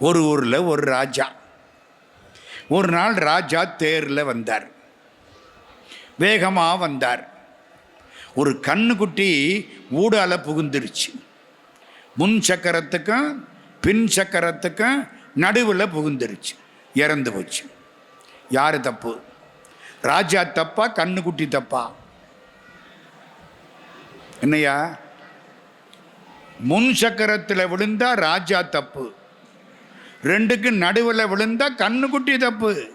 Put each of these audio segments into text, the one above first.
ஒரு ஊரில் ஒரு ராஜா. ஒரு நாள் ராஜா தேரில் வந்தார். வேகமாக வந்தார். ஒரு கண்ணுக்குட்டி ஊடால புகுந்துருச்சு. முன் சக்கரத்துக்கும் பின் சக்கரத்துக்கும் நடுவில் புகுந்துருச்சு. இறந்து போச்சு. யார் தப்பு? ராஜா தப்பா கண்ணுக்குட்டி தப்பா? என்னையா முன் சக்கரத்தில் விழுந்தா ராஜா தப்பு. ரெண்டுக்கு நடுவில் விழுந்தா கண்ணுக்குட்டி தப்பு.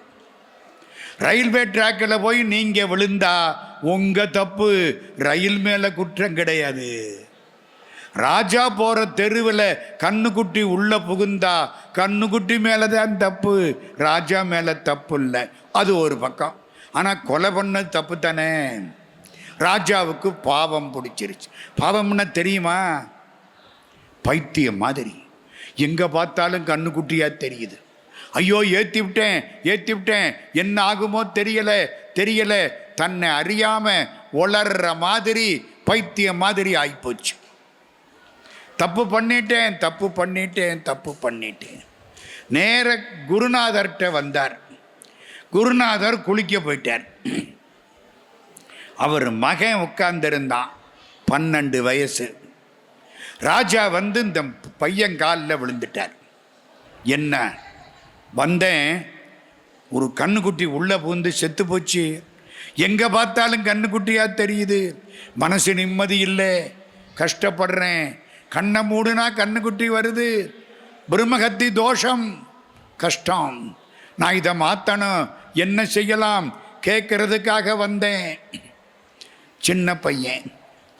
ரயில்வே ட்ராக்கில் போய் நீங்கள் விழுந்தா உங்கள் தப்பு. ரயில் மேலே குற்றம் கிடையாது. ராஜா போகிற தெருவில் கண்ணுக்குட்டி உள்ளே புகுந்தா கண்ணுக்குட்டி மேலே தான் தப்பு. ராஜா மேலே தப்பு இல்லை. அது ஒரு பக்கம். ஆனால் கொலை பண்ணது தப்பு தானே. ராஜாவுக்கு பாவம் பிடிச்சிருச்சு. பாவம்னா தெரியுமா? பைத்தியம் மாதிரி. எங்கே பார்த்தாலும் கண்ணுக்குட்டியாக தெரியுது. ஐயோ ஏற்றி விட்டேன் ஏற்றி விட்டேன். என்ன ஆகுமோ தெரியலை தெரியலை. தன்னை அறியாமல் உளர்ற மாதிரி பைத்தியம் மாதிரி ஆகிப்போச்சு தப்பு பண்ணிட்டேன் தப்பு பண்ணிட்டேன் தப்பு பண்ணிட்டேன். நேர குருநாதர்கிட்ட வந்தார். குருநாதர் குளிக்க போயிட்டார். அவர் மகன் உட்கார்ந்திருந்தான். பன்னெண்டு வயசு. ராஜா வந்து இந்த பையன் காலில் விழுந்துட்டார். என்ன? வந்தேன். ஒரு கண்ணுக்குட்டி உள்ளே புகுந்து செத்து போச்சு. எங்கே பார்த்தாலும் கண்ணுக்குட்டியாக தெரியுது. மனசு நிம்மதி இல்லை. கஷ்டப்படுறேன். கண்ணை மூடுனா கண்ணுக்குட்டி வருது. பிரம்மகத்தி தோஷம். கஷ்டம். நான் இதை மாற்றணும் என்ன செய்யலாம்? கேட்கறதுக்காக வந்தேன். சின்ன பையன்.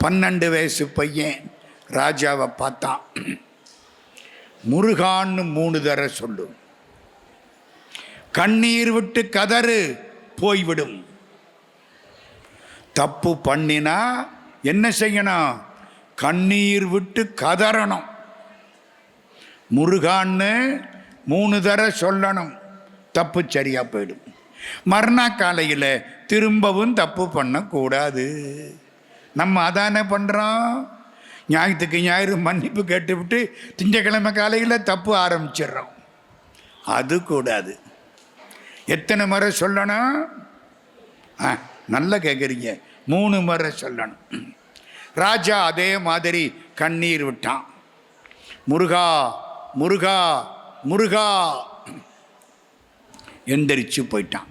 பன்னெண்டு வயசு பையன். ராஜாவை பார்த்தான் முருகான்னு மூணு தர சொல்லும். கண்ணீர் விட்டு கதறு போய்விடும். தப்பு பண்ணினா என்ன செய்யணும்? கண்ணீர் விட்டு கதறணும். முருகான்னு மூணு தர சொல்லணும். தப்பு சரியாக போயிடும். மறுநாள் காலையில் திரும்பவும் தப்பு பண்ணக்கூடாது. நம்ம அதானே பண்ணுறோம் ஞாயிற்றுக்கு ஞாயிறு மன்னிப்பு கேட்டுவிட்டு திங்கக்கிழமை காலையில் தப்பு ஆரம்பிச்சிடுறோம். அது கூடாது. எத்தனை முறை சொல்லணும்? ஆ நல்லா கேட்குறீங்க மூணு முறை சொல்லணும். ராஜா அதே மாதிரி கண்ணீர் விட்டான். முருகா முருகா முருகா. எந்திரிச்சு போயிட்டான்.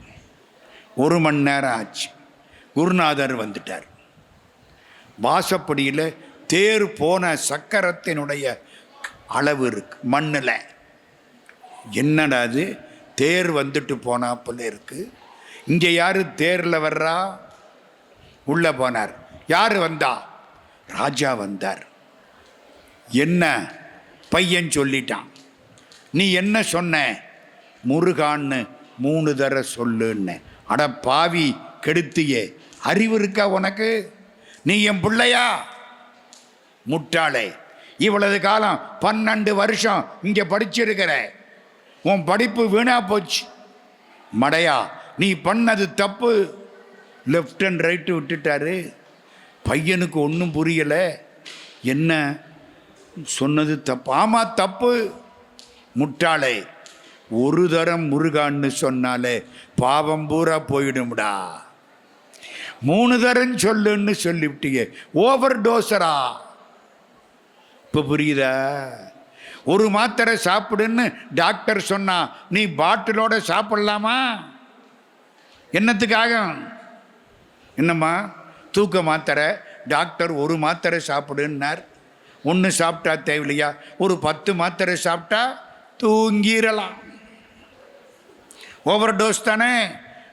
ஒரு மணி நேரம் ஆச்சு. குருநாதர் வந்துட்டார். வாசப்படியில் தேர் போன சக்கரத்தினுடைய அளவு இருக்கு மண்ணில். என்னடா அது? தேர் வந்துட்டு போனாப்புல இருக்கு. இங்கே யார் தேரில் வர்றா? உள்ளே போனார். யார் வந்தா? ராஜா வந்தார். என்ன? பையன் சொல்லிட்டான். நீ என்ன சொன்ன? முருகான்னு மூணு தர சொல்லுன்னு. அட பாவி கெடுத்தியே. அறிவு இருக்கா உனக்கு? நீ என் பிள்ளையா? முட்டாளே. இவ்வளவு காலம் பன்னெண்டு வருஷம் இங்கே படிச்சிருக்கிற. உன் படிப்பு வீணா போச்சு. மடையா நீ பண்ணது தப்பு. லெஃப்ட் அண்ட் ரைட்டு விட்டுட்டாரு. பையனுக்கு ஒன்றும் புரியலை. என்ன? சொன்னது தப்பு. ஆமாம் தப்பு. முட்டாளே ஒரு தரம் முருகான்னு சொன்னாலே பாவம் பூரா போயிடும்டா. மூணு தரம் சொல்லுன்னு சொல்லிவிட்டீங்க ஓவர் டோசரா இப்போ புரியுதா? ஒரு மாத்திரை சாப்பிடுன்னு டாக்டர் சொன்னா நீ பாட்டிலோட சாப்பிடலாமா? என்னத்துக்காக? என்னம்மா? தூக்க மாத்திரை டாக்டர் ஒரு மாத்திரை சாப்பிடுன்னார். ஒன்று சாப்பிட்டா தேவையில்லையா? ஒரு பத்து மாத்திரை சாப்பிட்டா தூங்கிடலாம் ஓவர் டோஸ் தானே?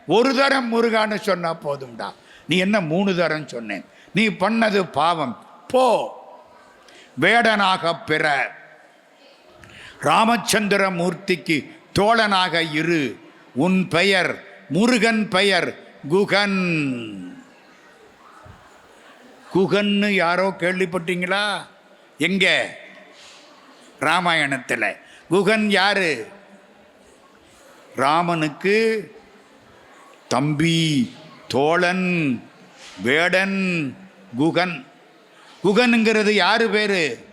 ஒரு தரம் முருகான்னு சொன்னால் போதும்டா. நீ என்ன மூணு தரம் சொன்னேன்? நீ பண்ணது பாவம். போ. வேடனாக பெற. ராமச்சந்திர மூர்த்திக்கு தோழனாக இரு. உன் பெயர் முருகன் பெயர் குகன். குகன்னு யாரோ கேள்விப்பட்டீங்களா? எங்க? ராமாயணத்தில். குகன் யாரு? ராமனுக்கு தம்பி தோழன் வேடன் குகன். குகனுங்கிறது யாரு பேரு?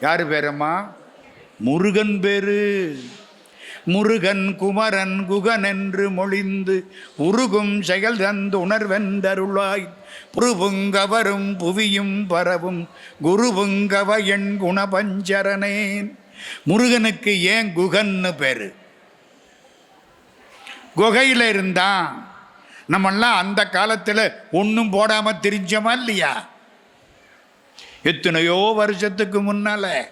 யாரு பேரம்மா? முருகன் பேரு. முருகன் குமரன் குகன் என்று மொழிந்து உருகும் செயல் தந்து உணர்வெந்தருளாய் புருபுங்கவரும் புவியும் பரவும் குருவுங்கவ என் குணபஞ்சரனேன். முருகனுக்கு ஏன் குகன்னு பேரு? குகையில் இருந்தான் நம்மெல்லாம் அந்த காலத்தில் ஒன்றும் போடாமல் திரிஞ்சோமா இல்லையா? எத்தனையோ வருஷத்துக்கு முன்னால.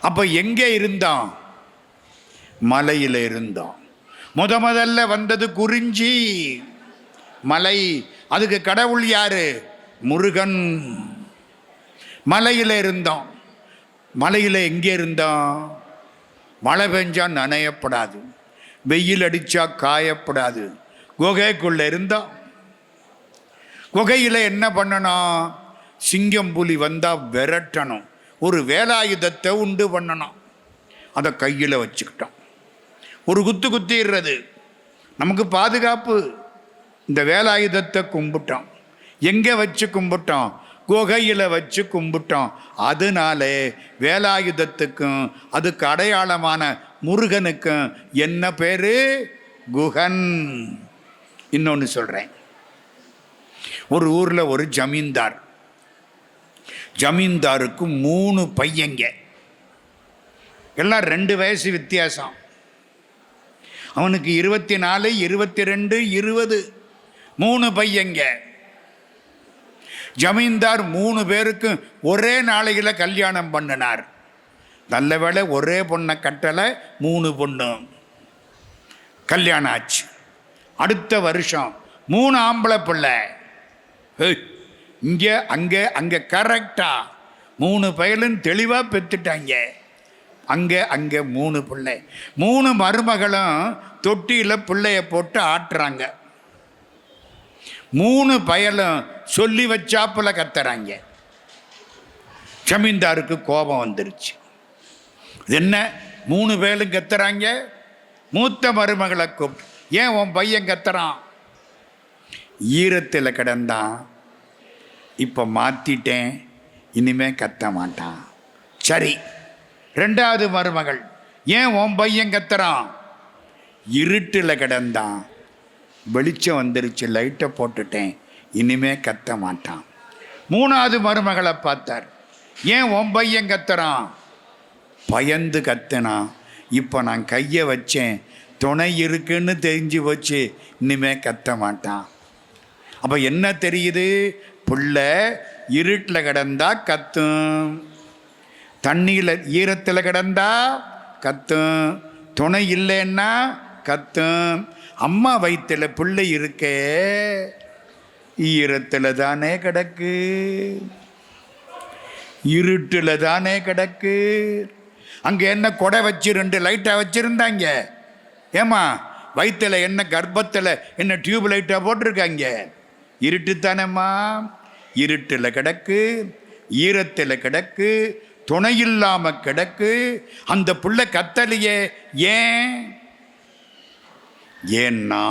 அப்போ எங்கே இருந்தோம் மலையில் இருந்தோம் முத முதல்ல வந்தது குறிஞ்சி. மலை அதுக்கு கடவுள் யாரு? முருகன். மலையில் இருந்தோம் மலையில் எங்கே இருந்தோம் மழை பெஞ்சா நனையப்படாது. வெயில் அடித்தா காயப்படாது. குகைக்குள்ளே இருந்தோம் குகையில் என்ன பண்ணணும் சிங்கம் புலி வந்தால் விரட்டணும். ஒரு வேலாயுதத்தை உண்டு பண்ணணும். அதை கையில் வச்சுக்கிட்டோம். ஒரு குத்து குத்திடுறது நமக்கு பாதுகாப்பு. இந்த வேலாயுதத்தை கும்பிட்டோம். எங்கே வச்சு கும்பிட்டோம்? குகையில் வச்சு கும்பிட்டோம். அதனாலே வேலாயுதத்துக்கும் அதுக்கு அடையாளமான முருகனுக்கும் என்ன பேர்? குகன். இன்னொன்று சொல்கிறேன் ஒரு ஊரில் ஒரு ஜமீன்தார். ஜமீன்தாருக்கு மூணு பையங்க. எல்லாம் ரெண்டு வயசு வித்தியாசம். அவனுக்கு இருபத்தி நாலு இருபத்தி ரெண்டு இருபது. மூணு பையங்க. ஜமீன்தார் மூணு பேருக்கும் ஒரே நாளையில் கல்யாணம் பண்ணினார். நல்ல வேலை ஒரே பொண்ணை கட்டலை மூணு பொண்ணு கல்யாணம் ஆச்சு. அடுத்த வருஷம் மூணு ஆம்பளை பிள்ளை. இங்கே அங்கே அங்கே கரெக்டாக மூணு பயலும் தெளிவாக பெற்றுட்டாங்க. அங்கே அங்கே மூணு பிள்ளை. மூணு மருமகளும் தொட்டியில் பிள்ளைய போட்டு ஆட்டுறாங்க. மூணு பயலும் சொல்லி வச்சாப்புல கத்துறாங்க. ஜமீன்தாருக்கு கோபம் வந்துருச்சு. இது என்ன? மூணு பேரும் கத்துறாங்க? மூத்த மருமகளை கூப்பிட்டு ஏன் உன் பையன் கத்துறான்? ஈரத்தில் கிடந்தான். இப்போ மாற்றிட்டேன் இனிமேல் கத்த மாட்டான். சரி ரெண்டாவது மருமகள் ஏன் உன் பையன் கத்துறான்? இருட்டில் கிடந்தான். வெளிச்சம் வந்துருச்சு லைட்டை போட்டுட்டேன் இனிமே கத்த மாட்டான். மூணாவது மருமகளை பார்த்தார் ஏன் உன் பையன் கத்துறான்? பயந்து கத்துனான். இப்போ நான் கையை வச்சேன் துணை இருக்குன்னு தெரிஞ்சு போச்சு இனிமே கத்த மாட்டான். அப்போ என்ன தெரியுது? புள்ள இருட்டில் கிடந்தா கத்தும். தண்ணியில் ஈரத்தில் கிடந்தா கத்தும். துணை இல்லைன்னா கத்தும். அம்மா வயிற்றில் பிள்ளை இருக்கே ஈரத்தில் தானே கிடக்கு. இருட்டில் தானே கிடக்கு. அங்கே என்ன கொடை வச்சு ரெண்டு லைட்டாக வச்சுருந்தாங்க? ஏமா வயிற்றில் என்ன கர்ப்பத்தில் என்ன டியூப் லைட்டாக போட்டிருக்காங்க? இருட்டு இருட்டில் கிடக்கு ஈரத்தில் கிடக்கு துணை இல்லாமல் கிடக்கு. அந்த புள்ள கத்தலையே ஏன்? ஏன்னா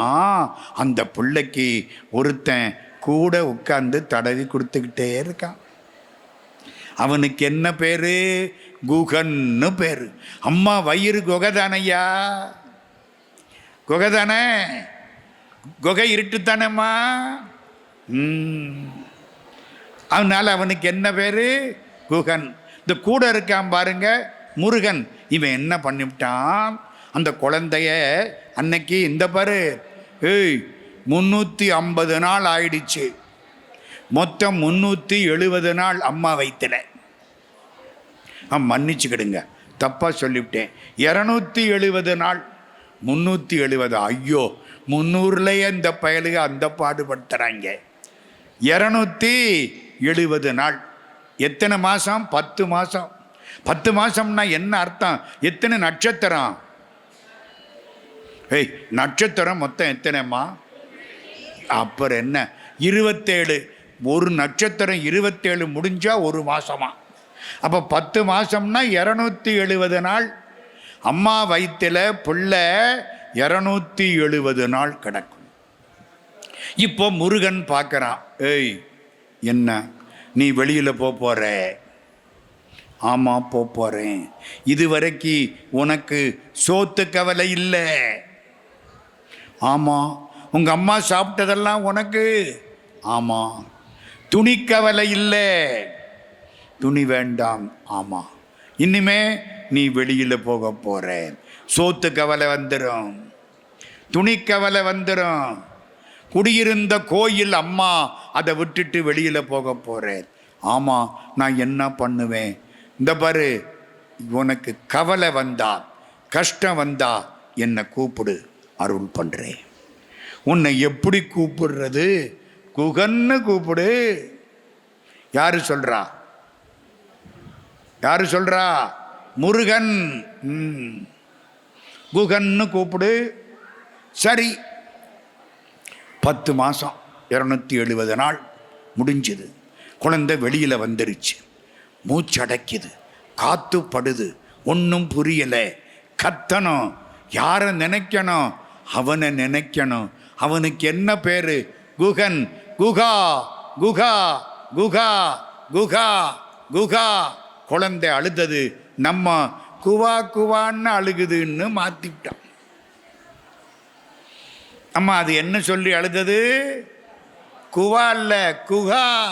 அந்த பிள்ளைக்கு ஒருத்தன் கூட உட்காந்து தடவி கொடுத்துக்கிட்டே இருக்கான். அவனுக்கு என்ன பேர்? குகன்னு பேரு. அம்மா வயிறு குகதானையா? குகதானே? குகை இருட்டுத்தானேம்மா அதனால அவனுக்கு என்ன பேர்? குகன். இந்த கூட இருக்கான் பாருங்க முருகன். இவன் என்ன பண்ணிவிட்டான்? அந்த குழந்தைய அன்னைக்கு இந்த பாரு. ஏய் முந்நூற்றி ஐம்பது நாள் ஆயிடுச்சு. மொத்தம் முந்நூற்றி எழுபது நாள் அம்மா வைத்தல. ஆ மன்னிச்சுக்கிடுங்க. தப்பாக சொல்லிவிட்டேன். இரநூத்தி எழுபது நாள். முந்நூற்றி எழுபது. ஐயோ முந்நூறுலேயே இந்த பயலுக அந்த பாடுபடுத்துகிறாங்க இரநூத்தி எழுபது நாள். எத்தனை மாதம் பத்து மாதம் பத்து மாதம்னா என்ன அர்த்தம்? எத்தனை நட்சத்திரம்? ஏய் நட்சத்திரம் மொத்தம் எத்தனைம்மா? அப்புறம் என்ன? இருபத்தேழு. ஒரு நட்சத்திரம் இருபத்தேழு முடிஞ்சால் ஒரு மாதமா அப்போ பத்து மாதம்னா இரநூத்தி எழுபது நாள். அம்மா வயிற்றில் புள்ள இரநூத்தி எழுபது நாள் கிடக்கும். இப்போ முருகன் பார்க்குறான். ஏய் என்ன? நீ வெளியில் போக போகிற ஆமாம் போக போகிறேன் இதுவரைக்கு உனக்கு சோத்து கவலை இல்லை. ஆமாம் உங்கள் அம்மா சாப்பிட்டதெல்லாம் உனக்கு. ஆமாம் துணி கவலை இல்லை. துணி வேண்டாம். ஆமாம் இனிமே நீ வெளியில் போக போகிற சோத்து கவலை வந்துடும் துணி கவலை வந்துடும் குடியிருந்த கோயில் அம்மா அதை விட்டுட்டு வெளியில் போக போகிறேன் ஆமாம் நான் என்ன பண்ணுவேன்? இந்த பாரு உனக்கு கவலை வந்தா கஷ்டம் வந்தா என்னை கூப்பிடு அருள் பண்ணுறேன் உன்னை எப்படி கூப்பிடுறது? குகன்னு கூப்பிடு. யாரு சொல்றா? யாரு சொல்றா? முருகன். ம். குகன்னு கூப்பிடு. சரி பத்து மாதம் இரநூத்தி எழுபது நாள் முடிஞ்சுது. குழந்தை வெளியில் வந்துருச்சு. மூச்சடைக்குது. காத்து படுது. ஒன்றும் புரியலை. கத்தணும். யாரை நினைக்கணும்? அவனை நினைக்கணும். அவனுக்கு என்ன பேர்? குகன். குகா. குகா. குகா. குகா. குகா. குழந்தை அழுதது. நம்ம குவா குவான்னு அழுகுதுன்னு மாத்திட்டோம் அம்மா அது என்ன சொல்லி அழுதது? குவா இல்ல குகா.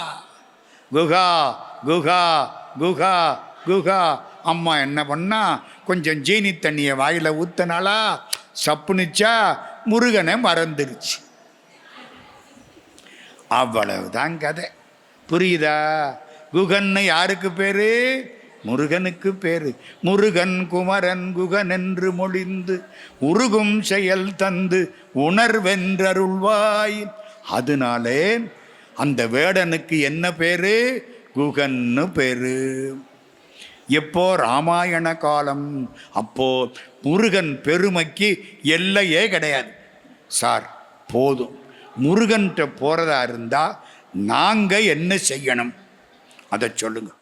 குகா குகா குகா குகா. அம்மா என்ன பண்ணா கொஞ்சம் ஜீனி தண்ணியை வாயில் ஊத்தனாலா சப்புனுச்சா முருகனை மறந்துருச்சு. அவ்வளவுதான் கதை. புரியுதா? குகன்னு யாருக்கு பேரு? முருகனுக்கு பேரு. முருகன் குமரன் குகன் என்று மொழிந்து உருகும் செயல் தந்து உணர்வென்றருள்வாய். அதனாலே அந்த வேடனுக்கு என்ன பேரு? குகன்னு பேரு. எப்போ ராமாயண காலம் அப்போ முருகன் பெருமைக்கு எல்லையே கிடையாது. சார் போதும். முருகன்கிட்ட போகிறதா இருந்தால் நாங்கள் என்ன செய்யணும்? அதை சொல்லுங்கள்